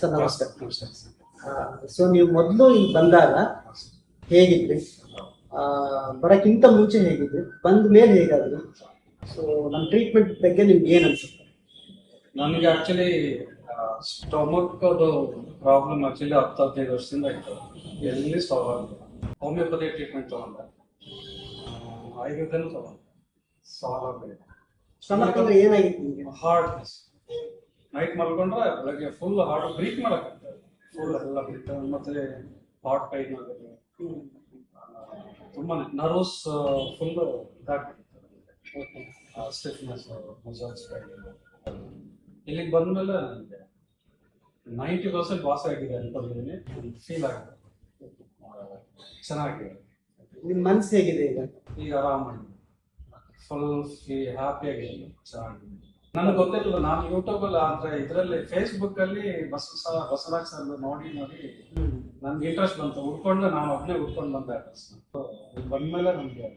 Sir ನಮಸ್ಕಾರ. So ನೀವು ಮೊದಲು ಇಲ್ಲಿ ಬಂದಾಗ ಹೇಗಿದ್ರಿ? ಬರಕ್ಕಿಂತ ಮುಂಚೆ ಹೇಗಿದ್ರಿ? ಬಂದ ಮೇಲೆ ಹೇಗಾದ್ರಿ? ಸೊ ನಮ್ಮ ಟ್ರೀಟ್ಮೆಂಟ್ ಬಗ್ಗೆ ನಿಮ್ಗೆ ಏನು ಅನ್ಸುತ್ತೆ? ನನಗೆ ಆಕ್ಚುಲಿ ಸ್ಟೊಮಕ್ ಅದು ಪ್ರಾಬ್ಲಮ್ ಆಕ್ಚುಲಿ ಹತ್ತು ಹದಿನೈದು ವರ್ಷದಿಂದ ಇತ್ತು ಎಲ್ಲಿ ಸಾಲ್ವ್ ಆಗಿಲ್ಲ. ಹೋಮಿಯೋಪತಿ ಟ್ರೀಟ್ಮೆಂಟ್ ತಗೊಂಡೆ. ಆಯುರ್ವೇದನೂ ತಗೊಂಡೆ. ಸಾಲ್ವ್ ಆಗಲಿಲ್ಲ. ಸ್ಟಮಕ್ ಅಂದ್ರೆ ಏನಾಗಿತ್ತು ನಿಮಗೆ? ಹಾರ್ಡ್ನೆಸ್ ನೈಟ್ ಮಲ್ಕೊಂಡ್ರೆ ಬೆಳಗ್ಗೆ ಫುಲ್ ಹಾರ್ಟ್ ಬ್ರೀತ್ ಮಾಡಕ್ಕೆ ಫುಲ್ ಎಲ್ಲ ಮತ್ತೆ ಹಾರ್ಟ್ ಪೈನ್ ಆಗುತ್ತೆ. ತುಂಬಾ ನರ್ವಸ್ ಫುಲ್ ಇದಾಗ್ಬಿಡುತ್ತೆ ಸ್ಟಿಫ್ನೆಸ್ ಮಸಾಜ್ ಇಲ್ಲಿಗೆ ಬಂದ್ಮೇಲೆ ನನಗೆ ನೈಂಟಿ ಪರ್ಸೆಂಟ್ ವಾಸ ಆಗಿದೆ ಅನ್ಕೊಂಡಿದ್ದೀನಿ ಫೀಲ್ ಆಗಿದೆ ಚೆನ್ನಾಗಿದೆ. ನಿಮ್ಮ ಮನಸ್ಸು ಹೇಗಿದೆ ಈಗ? ಈಗ ಆರಾಮಾಗಿದೆ. ಫುಲ್ ಹ್ಯಾಪಿ ಆಗಿದೆ. ಚೆನ್ನಾಗಿದೆ. ನನಗೆ ಗೊತ್ತಿಲ್ಲ ನಾನು ಯೂಟ್ಯೂಬ್ ಅಲ್ಲಿ ಆದ್ರೆ ಇದರಲ್ಲಿ ಫೇಸ್ಬುಕ್ ಅಲ್ಲಿ ಬಸ್ ಬಸವರಾಜ್ ಸರ್ ನೋಡಿ ನೋಡಿ ನನ್ಗೆ ಇಂಟ್ರೆಸ್ಟ್ ಬಂತು. ಉಡ್ಕೊಂಡು ನಾನು ಒಬ್ಬನೇ ಉಡ್ಕೊಂಡು ಬಂದೆ. ಬಂದ್ಮೇಲೆ ನಮ್ಗೆ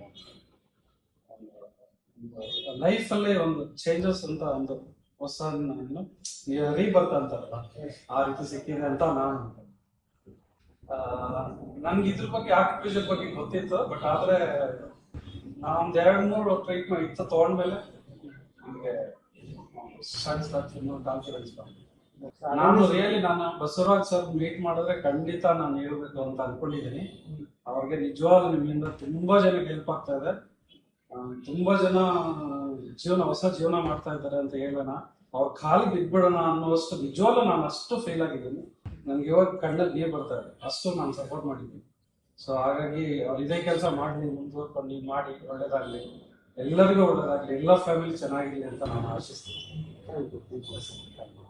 ಲೈಫ್ ಅಲ್ಲಿ ಒಂದು ಚೇಂಜಸ್ ಅಂತ ಒಂದು ಹೊಸ ರೀಬರ್ತ್ ಅಂತಾರಲ್ಲ ಆ ರೀತಿ ಸಿಕ್ಕಿದೆ ಅಂತ ನಾನು ನನ್ಗೆ ಇದ್ರ ಬಗ್ಗೆ ಆರ್ಟಿಫಿಷಿಯಲ್ ಬಗ್ಗೆ ಗೊತ್ತಿತ್ತು ಬಟ್ ಆದ್ರೆ ಒಂದು ಎರಡು ಮೂರು ಟ್ರೀಟ್ಮೆಂಟ್ ಇತ್ತು ತಗೊಂಡ್ಮೇಲೆ. ನಾನು ರಿಯಲಿ ನಾನು ಬಸವರಾಜ್ ಸರ್ ಮೀಟ್ ಮಾಡಿದ್ರೆ ಖಂಡಿತ ನಾನು ಹೇಳ್ಬೇಕು ಅಂತ ಅನ್ಕೊಂಡಿದ್ದೀನಿ. ಅವ್ರಿಗೆ ನಿಜವಾಗ್ಲೂ ನಿಮ್ಮಿಂದ ತುಂಬಾ ಜನಕ್ಕೆ ಹೆಲ್ಪ್ ಆಗ್ತಾ ಇದೆ. ತುಂಬಾ ಜನ ಜೀವನ ಹೊಸ ಜೀವನ ಮಾಡ್ತಾ ಇದ್ದಾರೆ ಅಂತ ಹೇಳೋಣ. ಅವ್ರ ಕಾಲಿಗೆ ಬಿದ್ಬಿಡೋಣ ಅನ್ನೋಷ್ಟು ನಿಜವಾಗ್ಲೂ ನಾನು ಅಷ್ಟು ಫೇಲ್ ಆಗಿದ್ದೀನಿ. ನನ್ಗೆ ಇವಾಗ ಕಣ್ಣಲ್ಲಿ ನೀರು ಬರ್ತಾ ಇದೆ. ಅಷ್ಟು ನಾನು ಸಪೋರ್ಟ್ ಮಾಡಿದ್ದೀನಿ. ಸೊ ಹಾಗಾಗಿ ಅವ್ರು ಇದೇ ಕೆಲಸ ಮಾಡಿ ಮುಂದುವರ್ಕೊಂಡು ಮಾಡಿ ಒಳ್ಳೇದಾಗ್ಲಿ. ಎಲ್ಲರಿಗೂ ಒಳ್ಳೇದಾಗ್ಲಿ. ಎಲ್ಲ ಫ್ಯಾಮಿಲಿ ಚೆನ್ನಾಗಿರ್ಲಿ ಅಂತ ನಾನು ಆಶಿಸ್ತೀನಿ. 这个我不知道什么概念。